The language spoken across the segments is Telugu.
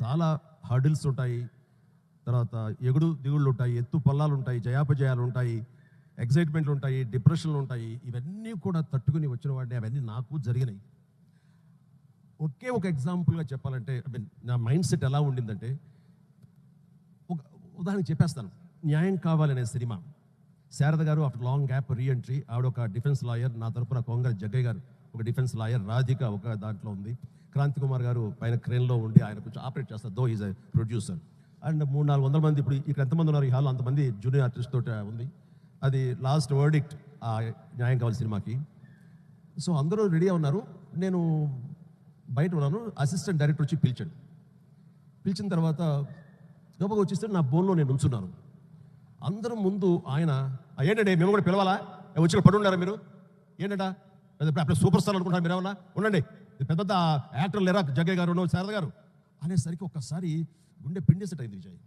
చాలా హర్డిల్స్ ఉంటాయి. తర్వాత ఎగుడు దిగుళ్ళు ఉంటాయి ఎత్తు పల్లాలు ఉంటాయి జయాపజయాలు ఉంటాయి ఎగ్జైట్మెంట్లు ఉంటాయి డిప్రెషన్లు ఉంటాయి. ఇవన్నీ కూడా తట్టుకుని వచ్చిన వాడిని అవన్నీ నాకు జరిగినాయి. ఒకే ఒక ఎగ్జాంపుల్గా చెప్పాలంటే ఐ మీన్ నా మైండ్ సెట్ ఎలా ఉండిందంటే ఒక ఉదాహరణ చెప్పేస్తాను. న్యాయం కావాలనే సినిమా. శారద గారు ఆఫ్టర్ లాంగ్ గ్యాప్ రీఎంట్రీ ఆవిడ ఒక డిఫెన్స్ లాయర్ నా తరపున కొంగర జగ్గయ్య గారు ఒక డిఫెన్స్ లాయర్ రాధిక ఒక దాంట్లో ఉంది. క్రాంతి కుమార్ గారు పైన క్రేన్లో ఉండి ఆయన కొంచెం ఆపరేట్ చేస్తారు though is a producer and మూడు నాలుగు వందల మంది ఇప్పుడు ఇక్కడ ఎంతమంది ఉన్నారు? ఈ హాల్ అంతమంది జూనియర్ ఆర్టిస్ట్ తోటి ఉంది. అది లాస్ట్ వర్డిక్ట్ ఆ న్యాయం కావాలి సినిమాకి. సో అందరూ రెడీ ఉన్నారు. నేను బయట ఉన్నాను. అసిస్టెంట్ డైరెక్టర్ వచ్చి పిలిచాడు. పిలిచిన తర్వాత గబగ వచ్చేస్తే నా బోన్లో నేను ఉంచున్నాను. అందరం ముందు ఆయన ఏంటంటే మేము కూడా పిలవాలా? ఏ, వచ్చి పడి ఉన్నారా మీరు? ఏంటంటే? అప్పుడు సూపర్ స్టార్ అనుకుంటారు మీరు ఏమన్నా ఉండండి. పెద్ద పెద్ద యాక్టర్ లేరా? జగ్గయ్య గారు శారద గారు. అనేసరికి ఒక్కసారి గుండె పిండేసట్ అయింది విజయ్.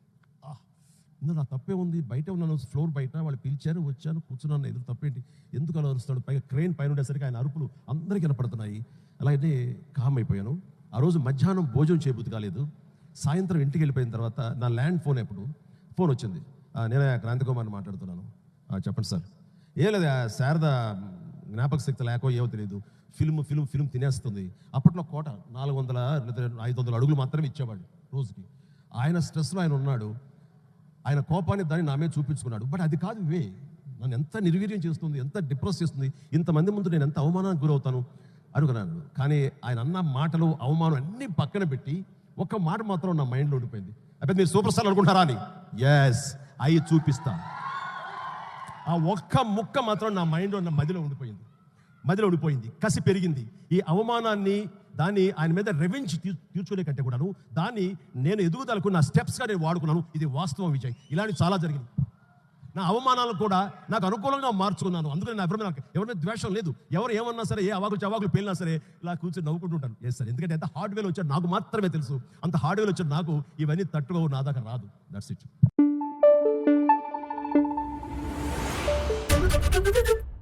ఇందులో నా తప్పే ఉంది. బయట ఉన్నాను ఫ్లోర్ బయట వాళ్ళు పిలిచారు వచ్చాను కూర్చున్నాను. ఎదురు తప్పేంటి? ఎందుకు అలా అరుస్తాడు పైగా క్రెయిన్ పైన ఉండేసరికి ఆయన అరుపులు అందరికీ వినపడుతున్నాయి. అలాగే కామ్ అయిపోయాను. ఆ రోజు మధ్యాహ్నం భోజనం చేయబుద్ధి కాలేదు. సాయంత్రం ఇంటికి వెళ్ళిపోయిన తర్వాత నా ల్యాండ్ ఫోన్ ఎప్పుడు? ఫోన్ వచ్చింది. నేను నేనే క్రాంతి కుమార్ని మాట్లాడుతున్నాను చెప్పండి సార్. ఏ లేదు శారద జ్ఞాపక శక్తి లేకో ఏమో తెలియదు ఫిల్మ్ ఫిల్మ్ ఫిల్మ్ తినేస్తుంది. అప్పట్లో కోట నాలుగు వందల లేదా ఐదు వందల అడుగులు మాత్రమే ఇచ్చేవాడు రోజుకి. ఆయన స్ట్రెస్లో ఆయన ఉన్నాడు. ఆయన కోపాన్ని దాన్ని నా మీద చూపించుకున్నాడు. బట్ అది కాదు ఇవే. నన్ను ఎంత నిర్వీర్యం చేస్తుంది ఎంత డిప్రెస్ చేస్తుంది ఇంతమంది ముందు నేను ఎంత అవమానానికి గురవుతాను అనుకున్నాను కానీ ఆయన అన్న మాటలు అవమానం అన్ని పక్కన పెట్టి ఒక్క మాట మాత్రం నా మైండ్లో ఉండిపోయింది. అయితే మీరు సూపర్ స్టార్ అనుకుంటారా అని. ఎస్ అవి చూపిస్తాను ఆ ఒక్క ముక్క మాత్రం నా మైండ్లో నా మదిలో ఉండిపోయింది. మదిలో ఉండిపోయింది. కసి పెరిగింది. ఈ అవమానాన్ని దాన్ని ఆయన మీద రెవెంజ్ తీర్చుకునే కంటే కూడాను దాన్ని నేను ఎదుగుదలకు నా స్టెప్స్గా నేను వాడుకున్నాను. ఇది వాస్తవం విజయ్. ఇలాంటి చాలా జరిగింది నా అవమానాలు కూడా నాకు అనుకూలంగా మార్చుకున్నాను. అందుకని నా ఎవరి నాకు ద్వేషం లేదు. ఎవరు ఏమన్నా సరే ఏ అవాకులు చవాకులు పేలినా సరే ఇలా కూర్చొని నవ్వుకుంటుంటాను ఎస్ సార్ ఎందుకంటే ఎంత హార్డ్వేర్ వచ్చాడు నాకు మాత్రమే తెలుసు. అంత హార్డ్వేర్ వచ్చాడు నాకు ఇవన్నీ తట్టుకో నా దాకా రాదు. That's it Thank you.